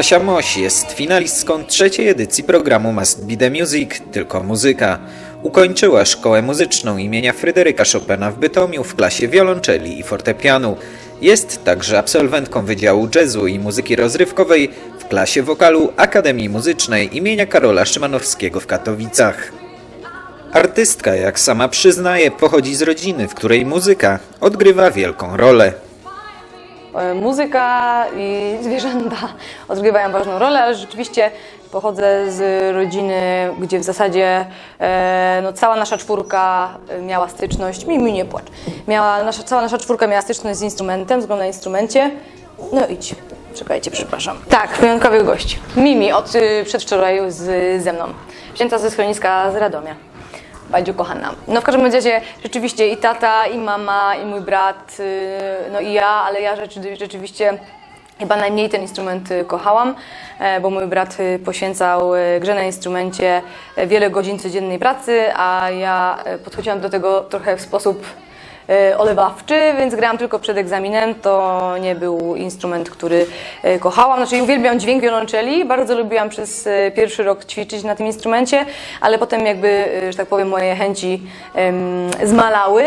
Kasia Moś jest finalistką trzeciej edycji programu Must Be The Music, tylko muzyka. Ukończyła szkołę muzyczną imienia Fryderyka Chopina w Bytomiu w klasie wiolonczeli i fortepianu. Jest także absolwentką Wydziału Jazzu i Muzyki Rozrywkowej w klasie wokalu Akademii Muzycznej imienia Karola Szymanowskiego w Katowicach. Artystka, jak sama przyznaje, pochodzi z rodziny, w której muzyka odgrywa wielką rolę. E, Muzyka i zwierzęta odgrywają ważną rolę, ale rzeczywiście pochodzę z rodziny, gdzie w zasadzie e, no, cała nasza czwórka e, miała styczność, mi, mi nie płacz, miała, nasza, cała nasza czwórka miała styczność z instrumentem, zgromna na instrumencie. No idź, czekajcie, przepraszam. Tak, wyjątkowy gość. Mimi od y, przedwczoraj z, ze mną, wzięta ze schroniska z Radomia. Badziu kochana. No w każdym razie rzeczywiście i tata, i mama, i mój brat, yy, no i ja, ale ja rzeczy, rzeczywiście chyba najmniej ten instrument y, kochałam, e, bo mój brat y, poświęcał y, grze na instrumencie e, wiele godzin codziennej pracy, a ja e, podchodziłam do tego trochę w sposób olewawczy, więc grałam tylko przed egzaminem. To nie był instrument, który e, kochałam. Znaczy uwielbiam dźwięk wiolonczeli, bardzo lubiłam przez e, pierwszy rok ćwiczyć na tym instrumencie, ale potem jakby, e, że tak powiem, moje chęci zmalały.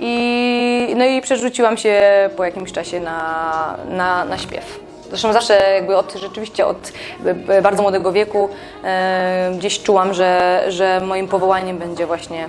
I, no i przerzuciłam się po jakimś czasie na, na, na śpiew. Zresztą zawsze jakby od, rzeczywiście od e, e, bardzo młodego wieku e, gdzieś czułam, że, że moim powołaniem będzie właśnie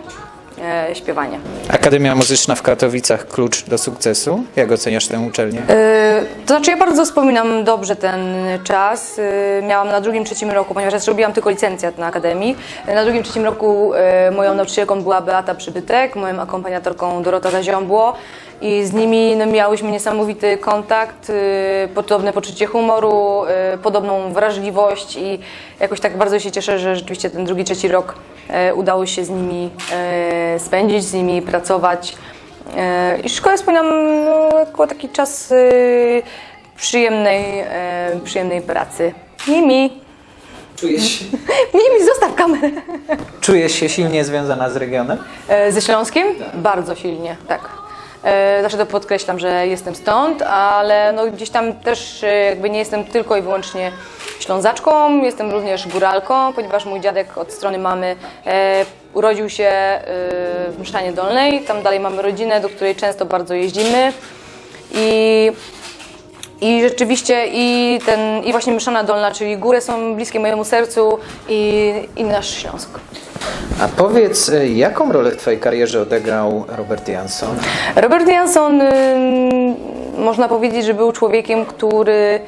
e, śpiewanie. Akademia Muzyczna w Katowicach klucz do sukcesu. Jak oceniasz tę uczelnię? E, To znaczy ja bardzo wspominam dobrze ten czas. E, Miałam na drugim, trzecim roku, ponieważ ja zrobiłam tylko licencjat na Akademii. Na drugim, trzecim roku moją nauczycielką była Beata Przybytek, moją akompaniatorką Dorota Zaziombło i z nimi no, miałyśmy niesamowity kontakt, e, podobne poczucie humoru, e, podobną wrażliwość i jakoś tak bardzo się cieszę, że rzeczywiście ten drugi, trzeci rok udało się z nimi e, spędzić, z nimi pracować. E, I szkołę wspominam no, jako taki czas e, przyjemnej, e, przyjemnej pracy. Mimi, Czujesz się, Mimi, zostaw kamerę. czujesz się silnie związana z regionem? E, Ze Śląskiem? Bardzo silnie, tak. E, Zawsze to podkreślam, że jestem stąd, ale no gdzieś tam też e, jakby nie jestem tylko i wyłącznie Ślązaczką, jestem również góralką, ponieważ mój dziadek od strony mamy e, urodził się w Mszanie Dolnej, tam dalej mamy rodzinę, do której często bardzo jeździmy i i rzeczywiście i ten, i właśnie Myszana Dolna, czyli góry są bliskie mojemu sercu i, i nasz Śląsk. A powiedz, y, jaką rolę w Twojej karierze odegrał Robert Jansson? Robert Jansson, ym, można powiedzieć, że był człowiekiem, który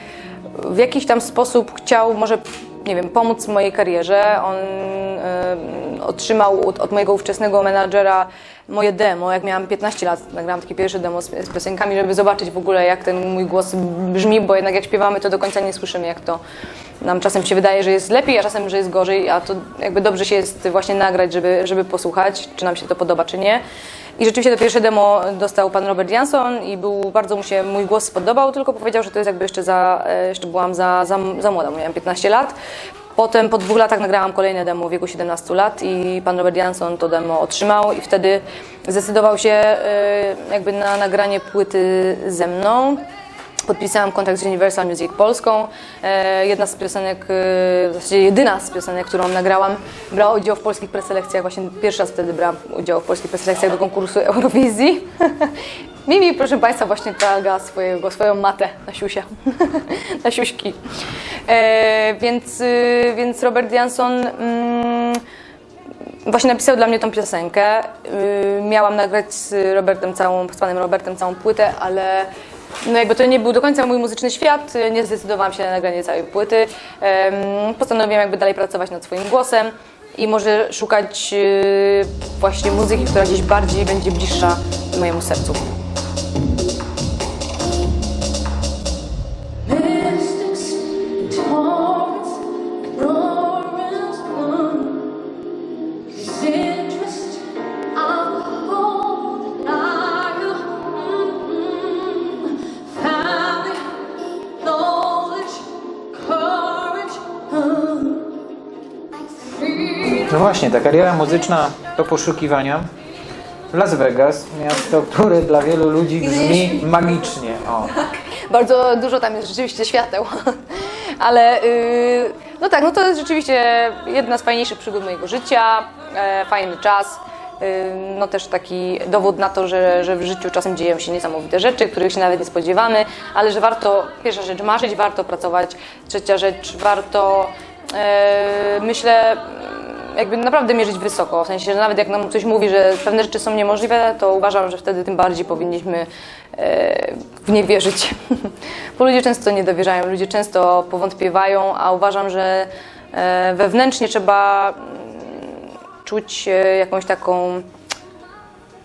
w jakiś tam sposób chciał może, nie wiem, pomóc mojej karierze. On ym, otrzymał od, od mojego ówczesnego menadżera moje demo, jak miałam 15 lat, nagrałam takie pierwsze demo z, z piosenkami, żeby zobaczyć w ogóle jak ten mój głos brzmi, bo jednak jak śpiewamy, to do końca nie słyszymy, jak to nam czasem się wydaje, że jest lepiej, a czasem, że jest gorzej, a to jakby dobrze się jest właśnie nagrać, żeby, żeby posłuchać, czy nam się to podoba, czy nie. I rzeczywiście to pierwsze demo dostał pan Robert Jansson i był, bardzo mu się mój głos spodobał, tylko powiedział, że to jest jakby jeszcze za, e, jeszcze byłam za, za, za młoda, miałam 15 lat. Potem po dwóch latach nagrałam kolejne demo w wieku 17 lat i pan Robert Jansson to demo otrzymał i wtedy zdecydował się e, jakby na nagranie płyty ze mną. Podpisałam kontrakt z Universal Music Polską. E, jedna z piosenek, e, w zasadzie jedyna z piosenek, którą nagrałam, brała udział w polskich preselekcjach. Właśnie pierwszy raz wtedy brałam udział w polskich preselekcjach do konkursu Eurowizji. Mimi, proszę Państwa, właśnie targa swojego, swoją matę na siusia, na siuśki. E, więc, więc Robert Jansson mm, właśnie napisał dla mnie tą piosenkę. Miałam nagrać z Robertem całą, z panem Robertem całą płytę, ale no jakby to nie był do końca mój muzyczny świat, nie zdecydowałam się na nagranie całej płyty. Postanowiłam jakby dalej pracować nad swoim głosem i może szukać yy, właśnie muzyki, która gdzieś bardziej będzie bliższa mojemu sercu. Właśnie, ta kariera muzyczna to poszukiwania. Las Vegas, miasto, które dla wielu ludzi brzmi magicznie. O. Bardzo dużo tam jest rzeczywiście świateł. Ale y, no tak, no to jest rzeczywiście jedna z fajniejszych przygód mojego życia, e, fajny czas. Y, No też taki dowód na to, że, że w życiu czasem dzieją się niesamowite rzeczy, których się nawet nie spodziewamy, ale że warto, pierwsza rzecz, marzyć, warto pracować, trzecia rzecz, warto, e, myślę, jakby naprawdę mierzyć wysoko, w sensie, że nawet jak nam ktoś mówi, że pewne rzeczy są niemożliwe, to uważam, że wtedy tym bardziej powinniśmy e, w nie wierzyć. Bo ludzie często nie dowierzają, ludzie często powątpiewają, a uważam, że e, wewnętrznie trzeba mm, czuć e, jakąś taką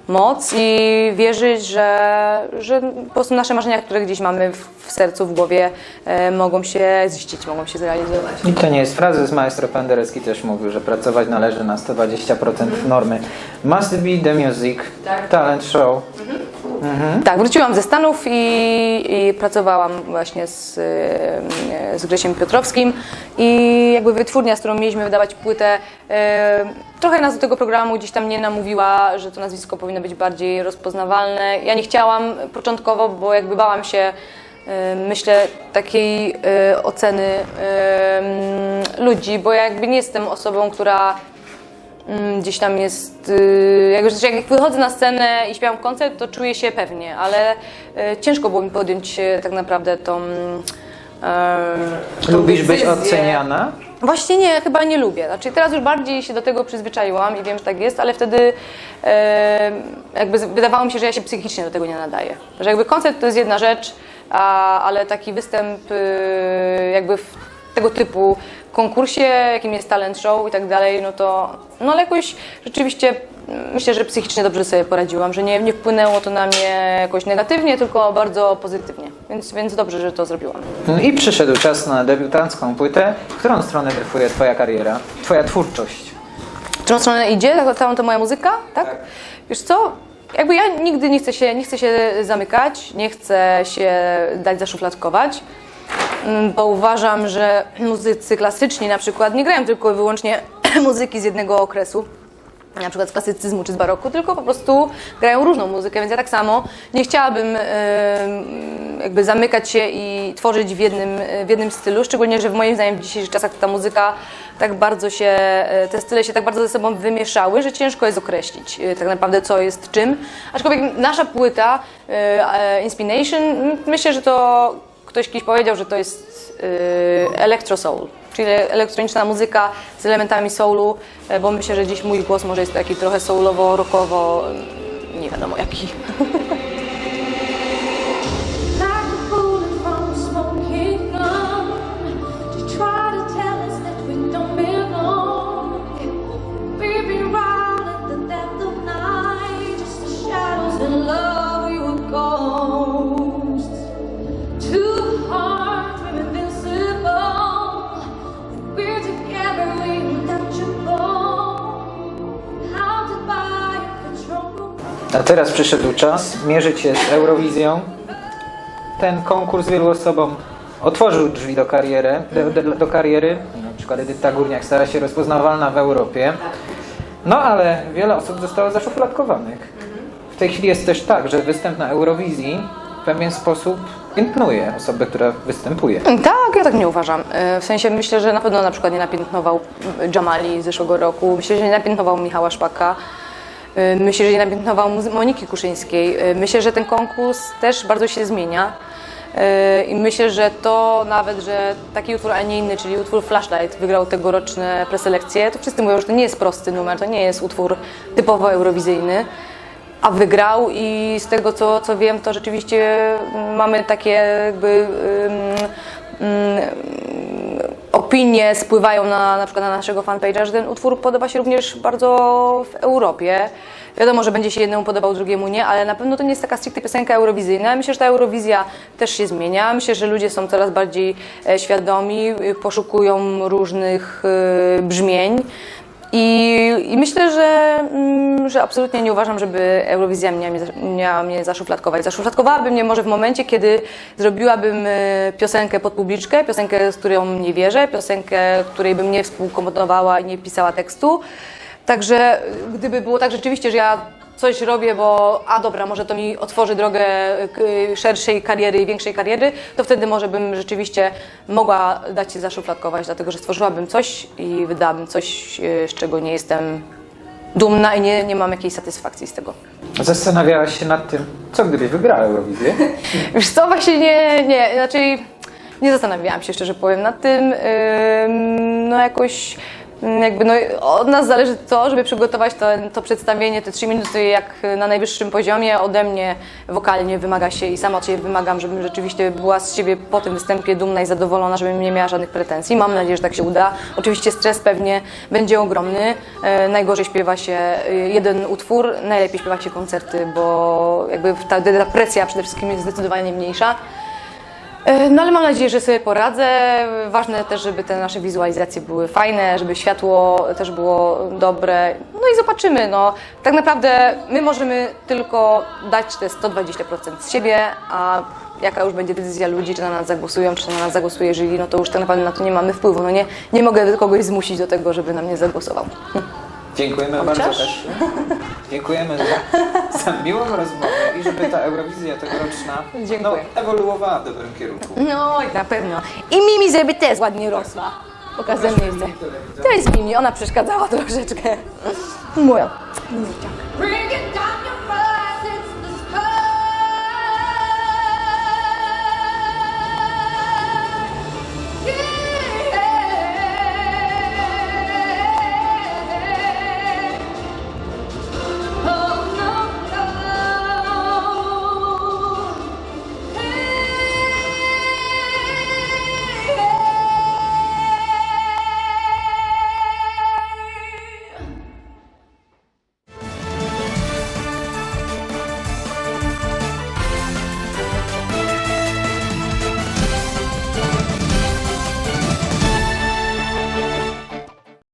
moc i wierzyć, że, że po prostu nasze marzenia, które gdzieś mamy w, sercu, w głowie, e, mogą się ziścić, mogą się zrealizować. I to nie jest frazes, maestro Penderecki też mówił, że pracować należy na 120% normy. Must be the music, talent show. Tak, wróciłam ze Stanów i, i pracowałam właśnie z, z Grzesiem Piotrowskim i jakby wytwórnia, z którą mieliśmy wydawać płytę, trochę nas do tego programu gdzieś tam nie namówiła, że to nazwisko powinno być bardziej rozpoznawalne. Ja nie chciałam początkowo, bo jakby bałam się myślę, takiej e, oceny ludzi, bo ja jakby nie jestem osobą, która gdzieś tam jest. y, Jak, już- jak wychodzę na scenę i śpiewam koncert, to czuję się pewnie, ale y, ciężko było mi podjąć y, tak naprawdę tą. mm, Lubisz być decyzję. oceniana? Właśnie nie, chyba nie lubię. Znaczy teraz już bardziej się do tego przyzwyczaiłam i wiem, że tak jest, ale wtedy e, jakby wydawało mi się, że ja się psychicznie do tego nie nadaję. Że jakby koncert to jest jedna rzecz, a, ale taki występ e, jakby w tego typu konkursie, jakim jest talent show i tak dalej, no to no ale jakoś rzeczywiście mm, myślę, że psychicznie dobrze sobie poradziłam, że nie, nie wpłynęło to na mnie jakoś negatywnie, tylko bardzo pozytywnie. Więc, więc dobrze, że to zrobiłam. No I przyszedł czas na debiutancką płytę. W którą stronę dryfuje Twoja kariera, Twoja twórczość? W którą stronę idzie cała ta moja muzyka, tak? Wiesz co, jakby ja nigdy nie chcę, się, nie chcę się zamykać, nie chcę się dać zaszufladkować, bo uważam, że muzycy klasyczni na przykład nie grają tylko i wyłącznie muzyki z jednego okresu, na przykład z klasycyzmu czy z baroku, tylko po prostu grają różną muzykę, więc ja tak samo nie chciałabym jakby zamykać się i tworzyć w jednym, w jednym stylu, szczególnie, że w moim zdaniem w dzisiejszych czasach ta muzyka tak bardzo się, e, te style się tak bardzo ze sobą wymieszały, że ciężko jest określić e, tak naprawdę co jest czym. Aczkolwiek nasza płyta e, Inspiration, myślę, że to ktoś kiedyś powiedział, że to jest e, electro soul, czyli elektroniczna muzyka z elementami soulu, e, bo myślę, że dziś mój głos może jest taki trochę soulowo, rockowo, nie wiadomo jaki. teraz przyszedł czas mierzyć się z Eurowizją. Ten konkurs wielu osobom otworzył drzwi do kariery, do, do, kariery. Na przykład Edyta Górniak stała się rozpoznawalna w Europie. No ale wiele osób zostało zaszufladkowanych. W tej chwili jest też tak, że występ na Eurowizji w pewien sposób piętnuje osobę, która występuje. Tak, ja tak nie uważam. E, W sensie myślę, że na pewno na przykład nie napiętnował Jamali z zeszłego roku, myślę, że nie napiętnował Michała Szpaka, myślę, że nie napiętnował Moniki Kuszyńskiej. E, Myślę, że ten konkurs też bardzo się zmienia. E, I myślę, że to nawet, że taki utwór, a nie inny, czyli utwór Flashlight wygrał tegoroczne preselekcje, to wszyscy mówią, że to nie jest prosty numer, to nie jest utwór typowo eurowizyjny. A wygrał i z tego co, co wiem, to rzeczywiście mamy takie jakby ym, ym, opinie spływają na, na przykład na naszego fanpage'a, że ten utwór podoba się również bardzo w Europie. Wiadomo, że będzie się jednemu podobał, drugiemu nie, ale na pewno to nie jest taka stricte piosenka eurowizyjna. Myślę, że ta Eurowizja też się zmienia. Myślę, że ludzie są coraz bardziej e, świadomi, poszukują różnych y, brzmień. I, I myślę, że, mm, że absolutnie nie uważam, żeby Eurowizja miała mnie, miała mnie zaszufladkować. Zaszufladkowałaby mnie może w momencie, kiedy zrobiłabym e, piosenkę pod publiczkę, piosenkę, z którą nie wierzę, piosenkę, której bym nie współkomponowała i nie pisała tekstu. Także e, gdyby było tak rzeczywiście, że ja coś robię, bo a dobra, może to mi otworzy drogę k- szerszej kariery i większej kariery, to wtedy może bym rzeczywiście mogła dać się zaszufladkować, dlatego że stworzyłabym coś i wydałabym coś, e, z czego nie jestem dumna i nie, nie mam jakiejś satysfakcji z tego. Zastanawiałaś się nad tym, co gdybyś wygrała Eurowizję? Wiesz co, właśnie nie, nie, znaczy nie zastanawiałam się szczerze powiem nad tym. Ym, No jakoś jakby no, od nas zależy to, żeby przygotować to, to przedstawienie, te trzy minuty jak na najwyższym poziomie. Ode mnie wokalnie wymaga się i sama od siebie wymagam, żebym rzeczywiście była z siebie po tym występie dumna i zadowolona, żebym nie miała żadnych pretensji. Mam nadzieję, że tak się uda. Oczywiście stres pewnie będzie ogromny. E, Najgorzej śpiewa się e, jeden utwór, najlepiej śpiewa się koncerty, bo jakby ta, ta presja przede wszystkim jest zdecydowanie mniejsza. E, No ale mam nadzieję, że sobie poradzę. Ważne też, żeby te nasze wizualizacje były fajne, żeby światło też było dobre. No i zobaczymy. No, tak naprawdę my możemy tylko dać te 120% z siebie, a jaka już będzie decyzja ludzi, czy na nas zagłosują, czy na nas zagłosuje jury, no to już tak naprawdę na to nie mamy wpływu. No nie, nie mogę kogoś zmusić do tego, żeby na mnie zagłosował. Dziękujemy bardzo Chociaż? też. Dziękujemy za, za miłą rozmowę i żeby ta Eurowizja tegoroczna no, Dziękuję. ewoluowała w dobrym kierunku. No i na pewno. I Mimi, żeby też ładnie rosła. Pokażę miejsce. To jest Mimi, ona przeszkadzała troszeczkę. Moja. Bring it down.